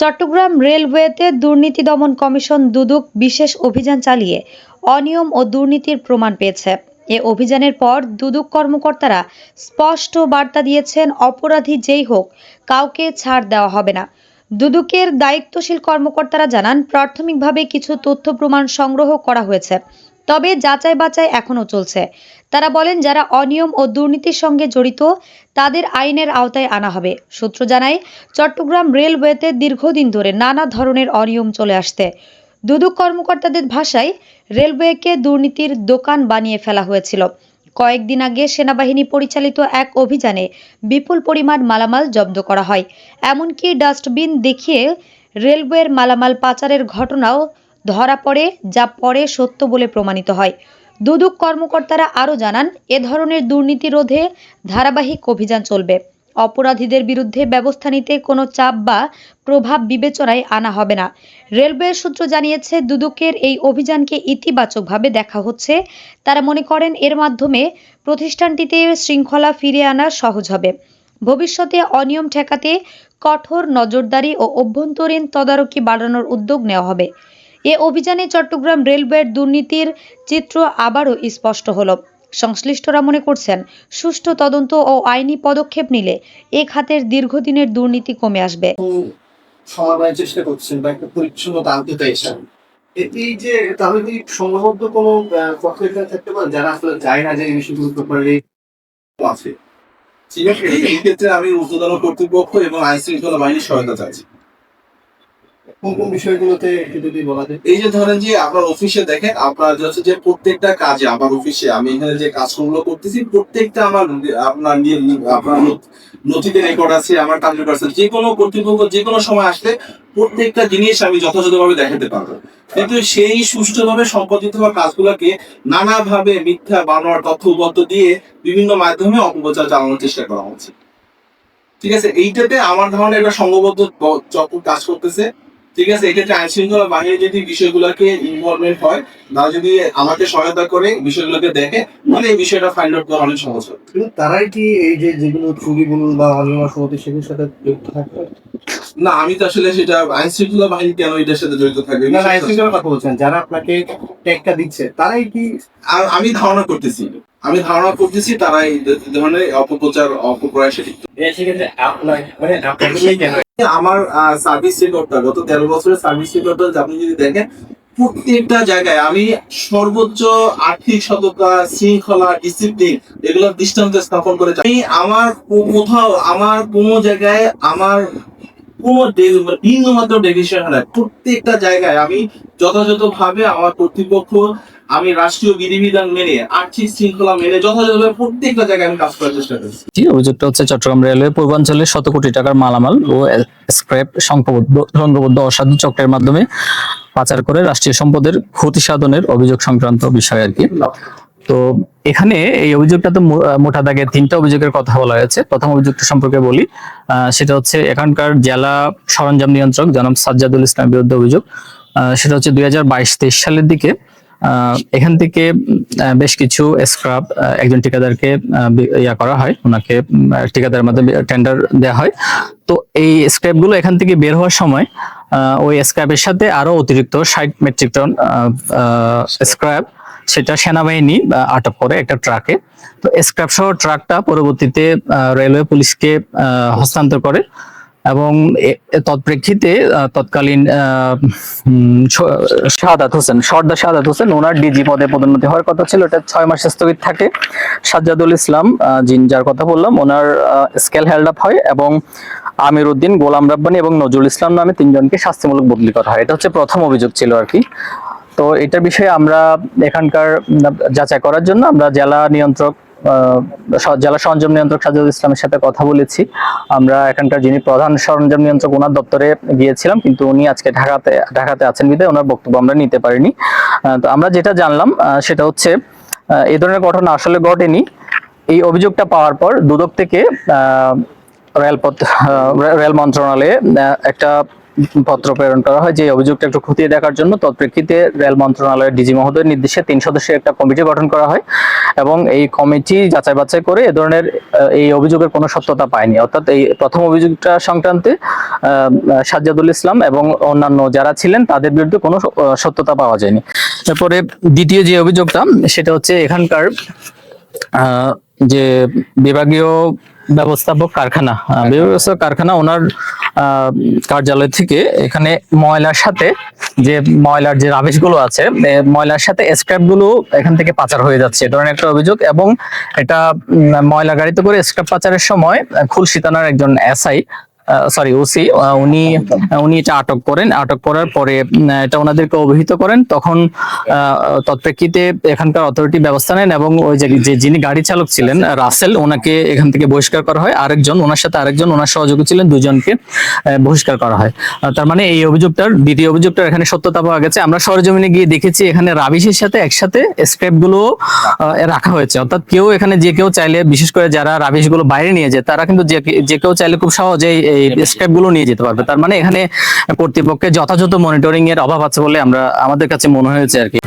চট্টগ্রাম রেলওয়েতে দুর্নীতি দমন কমিশন দুদক বিশেষ অভিযান চালিয়ে অনিয়ম ও দুর্নীতির প্রমাণ পেয়েছে। এ অভিযানের পর দুদক কর্মকর্তারা স্পষ্ট বার্তা দিয়েছেন, অপরাধী যেই হোক, কাউকে ছাড় দেওয়া হবে না। দুদকের দায়িত্বশীল কর্মকর্তারা জানান, প্রাথমিকভাবে কিছু তথ্য প্রমাণ সংগ্রহ করা হয়েছে। তবে যাচাই বাছাই এখনও চলছে। তারা বলেন, যারা অনিয়ম ও দুর্নীতির সঙ্গে জড়িত, তাদের আইনের আওতায় আনা হবে। সূত্র জানায়, চট্টগ্রাম রেলওয়েতে দীর্ঘদিন ধরে নানা ধরনের অনিয়ম চলে আসতে দুদক কর্মকর্তাদের ভাষায়, রেলওয়েকে দুর্নীতির দোকান বানিয়ে ফেলা হয়েছিল। কয়েকদিন আগে সেনাবাহিনী পরিচালিত এক অভিযানে বিপুল পরিমাণ মালামাল জব্দ করা হয়। এমনকি ডাস্টবিন দেখিয়ে রেলওয়ের মালামাল পাচারের ঘটনাও ধরা পড়ে, যা পরে সত্য বলে প্রমাণিত হয়। দুদক কর্মকর্তারা আরও জানান, এ ধরনের দুর্নীতি রোধে ধারাবাহিক অভিযান চলবে। অপরাধীদের বিরুদ্ধে ব্যবস্থা নিতে কোনো চাপ বা প্রভাব বিবেচনায় আনা হবে না। রেলওয়ে সূত্র জানিয়েছে, দুদকের এই অভিযানকে ইতিবাচকভাবে দেখা হচ্ছে। তারা মনে করেন, এর মাধ্যমে প্রতিষ্ঠানটিতে শৃঙ্খলা ফিরিয়ে আনা সহজ হবে। ভবিষ্যতে অনিয়ম ঠেকাতে কঠোর নজরদারি ও অভ্যন্তরীণ তদারকি বাড়ানোর উদ্যোগ নেওয়া হবে। এ অভিযানে চট্টগ্রাম রেলওয়ের দুর্নীতির চিত্র আবারও স্পষ্ট হলো। সংশ্লিষ্টরা মনে করছেন, সুষ্ঠু তদন্ত ও আইনি পদক্ষেপ নিলে এ খাতের দীর্ঘদিনের দুর্নীতি কমে আসবে। সমাধানের চেষ্টা করছেন বা একটা পরিচ্ছন্নতা আনতে চাইছেন এ- এই যে তাহলে কি থাকতে পারে যারা আসলে যায় না বিষয়গুলো আছে? ঠিক আছে? এই- ক্ষেত্রে আমি কর্তৃপক্ষ এবং আইন শৃঙ্খলা বাহিনীর সহায়তা চাইছি কোন কোন বিষয়গুলোতে যদি বলা যায়। এই যে ধরেন যে আপনার অফিসে দেখেন, আপনার যে প্রত্যেকটা কাজে আমার অফিসে আমি এখানে যে কাজগুলো করতেছি, প্রত্যেকটা আমার আপনার আপনার নথিতে রেকর্ড আছে, আমার আছে, যে কোনো কর্তৃপক্ষ যে কোনো সময় আসলে প্রত্যেকটা জিনিস আমি যথাযথভাবে দেখাতে পারব। কিন্তু সেই সুষ্ঠুভাবে সম্পাদিত হওয়া কাজগুলোকে নানাভাবে মিথ্যা, বানোয়ার তথ্য উপত্য দিয়ে বিভিন্ন মাধ্যমে অপপ্রচার চালানোর চেষ্টা করা হচ্ছে। ঠিক আছে? এইটাতে আমার ধারণা একটা সংঘবদ্ধ চক্র কাজ করতেছে। ঠিক আছে এক্ষেত্রে আইন শৃঙ্খলা বাহিনী যদি বিষয়গুলোকে ইনভলভমেন্ট হয় যদি আমাকে সহায়তা করে বিষয়গুলোকে দেখে মানে এই বিষয়টা ফাইন্ড আউট করা অনেক সহজ কিন্তু তারাই কি এই যে যেগুলো বা অনিয়ম সেগুলোর সাথে যুক্ত থাকবে? না আমি তো আসলে সেটা আইন শৃঙ্খলা বাহিনী কেন এটার সাথে জড়িত থাকবে? না না এসির কথা বলছেন যারা আপনাকে ট্যাগটা দিচ্ছে তারাই কি আমি ধারণা করতেছি আমি ধারণা করতেছি তারা এই ধরনের অপপ্রচার অপপ্রয়াসে লিপ্ত। সেক্ষেত্রে আপনার মানে আপনাকে কেন? আমার সার্ভিস রেকর্ডটা গত তেরো বছরের সার্ভিস রেকর্ডটা আপনি যদি দেখেন, প্রত্যেকটা জায়গায় আমি সর্বোচ্চ আর্থিক সততা, শৃঙ্খলা ডিসিপ্লিন এগুলো দৃষ্টান্ত স্থাপন করে আমি আমার কোথাও, আমার কোনো জায়গায় আমার কোনো ভিন্ন মাত্র ডেভিশন হয় প্রত্যেকটা জায়গায় আমি যথাযথভাবে আমার কর্তৃপক্ষ আমি রাষ্ট্রীয় বিধিবিধান মেনে আর্থিক শৃঙ্খলা মেনে যথাযথভাবে প্রত্যেকটা জায়গায় আমি কাজ করার চেষ্টা করছি। জি, হচ্ছে চট্টগ্রাম রেলওয়ে পূর্বাঞ্চলে শত কোটি টাকার মালামাল ও স্ক্র্যাপ সংঘবদ্ধ অসাধু চক্রের মাধ্যমে পাচার করে রাষ্ট্রীয় সম্পদের ক্ষতি সাধনের অভিযোগ সংক্রান্ত বিষয় আর কি। তো এখানে এই অভিযোগটা তো মোটা দাগে তিনটা অভিযোগের কথা বলা হয়েছে। প্রথম অভিযোগটা সম্পর্কে বলি সেটা হচ্ছে এখানকার জেলা সরঞ্জাম নিয়ন্ত্রক জনাব সাজ্জাদুল ইসলামের বিরুদ্ধে অভিযোগ। সেটা হচ্ছে দুই হাজার বাইশ তেইশ সালের দিকে এখান থেকে বেশ কিছু স্ক্রাব একজন ঠিকাদারকে ইয়া করা হয়। ওনাকে ঠিকাদারের মাধ্যমে টেন্ডার দেওয়া হয়। তো এই স্ক্র্যাপগুলো এখান থেকে বের হওয়ার সময় ওই স্ক্র্যাপের সাথে আরও অতিরিক্ত ষাট মেট্রিক টন স্ক্র্যাপ সেটা সেনাবাহিনী আটক করে একটা ট্রাকে তো স্ক্র্যাপ সহ ট্রাকটা পরবর্তীতে রেলওয়ে পুলিশকে হস্তান্তর করে। এবং তৎপ্রেক্ষিতে তৎকালীন শাহাদাত হোসেন, সর্দার শাহাদাত হোসেন ওনার ডিজি পদে পদোন্নতি হওয়ার কথা ছিল, এটা ছয় মাস স্থগিত থাকে। সাজ্জাদুল ইসলাম জিন যার কথা বললাম, ওনার স্কেল হেল্ড আপ হয় এবং আমির উদ্দিন, গোলাম রাব্বানি এবং নজরুল ইসলাম নামে তিনজনকে শাস্তিমূলক বদলি করা হয়। এটা হচ্ছে প্রথম অভিযোগ ছিল আর কি। তো এটার বিষয়ে আমরা এখানকার যাচাই করার জন্য আমরা জেলা নিয়ন্ত্রক জেলা সরঞ্জাম নিয়ন্ত্রক সাজাদুল ইসলামের সাথে কথা বলেছি। আমরা এখানকার যিনি প্রধান সরঞ্জাম নিয়ন্ত্রক, ওনার দপ্তরে গিয়েছিলাম, কিন্তু উনি আজকে ঢাকাতে ঢাকাতে আছেন বিধায় ওনার বক্তব্য আমরা নিতে পারিনি। তো আমরা যেটা জানলাম সেটা হচ্ছে এ ধরনের ঘটনা আসলে ঘটেনি। এই অভিযোগটা পাওয়ার পর দুদক থেকে রেলপথ রেল মন্ত্রণালয়ে একটা পত্র প্রেরণ করা হয়। যে অভিযোগটা একটু খতিয়ে দেখার জন্য, তৎপ্রেক্ষিতে রেল মন্ত্রণালয়ের ডিজি মহোদয়ের নির্দেশে তিন সদস্যের একটা কমিটি গঠন করা হয় এবং এই কমিটি যাচাই বাছাই করে এ ধরনের এই অভিযোগের কোনো সত্যতা পায়নি। অর্থাৎ এই প্রথম অভিযোগটা সংক্রান্তে সাজ্জাদুল ইসলাম এবং অন্যান্য যারা ছিলেন তাদের বিরুদ্ধে কোনো সত্যতা পাওয়া যায়নি। তারপরে দ্বিতীয় যে অভিযোগটা, সেটা হচ্ছে এখানকার যে বিভাগীয় ব্যবস্থাপক কারখানা ব্যবস্থাপক কারখানা ওনার কার্যালয় থেকে এখানে ময়লার সাথে যে ময়লার যে রাবিশগুলো আছে ময়লার সাথে স্ক্র্যাপগুলো এখান থেকে পাচার হয়ে যাচ্ছে। ধরনের একটা অভিযোগ এবং এটা ময়লা গাড়িতে করে স্ক্র্যাপ পাচারের সময় খুলশিতানার একজন এসআই সরি ওসি উনি উনি এটা আটক করেন। আটক করার পরে এটা ওনাদেরকে অভিহিত করেন। তখন তৎপ্রেক্ষিতে এখানকার অথরিটি ব্যবস্থা নেন এবং ওই যে যিনি গাড়ি চালক ছিলেন, রাসেল, ওনাকে এখান থেকে বহিষ্কার করা হয়। আরেকজন, ওনার সাথে আরেকজন, ওনার সহযোগী ছিলেন, দুজনকে বহিষ্কার করা হয়। তার মানে এই অভিযোগটার, দ্বিতীয় অভিযোগটার এখানে সত্যতা পাওয়া গেছে। আমরা সরজমিনে গিয়ে দেখেছি, এখানে রাবিশের সাথে একসাথে স্ক্র্যাপগুলো রাখা হয়েছে। অর্থাৎ কেউ এখানে যে কেউ চাইলে, বিশেষ করে যারা রাবিশগুলো বাইরে নিয়ে যায়, তারা কিন্তু যে যে কেউ চাইলে খুব সহজেই এই স্ক্র্যাপগুলো নিয়ে যেতে পারবে। তার মানে এখানে কর্তৃপক্ষের যথাযথ মনিটরিং এর অভাব আছে বলে আমরা আমাদের কাছে মনে হয়েছে আর কি।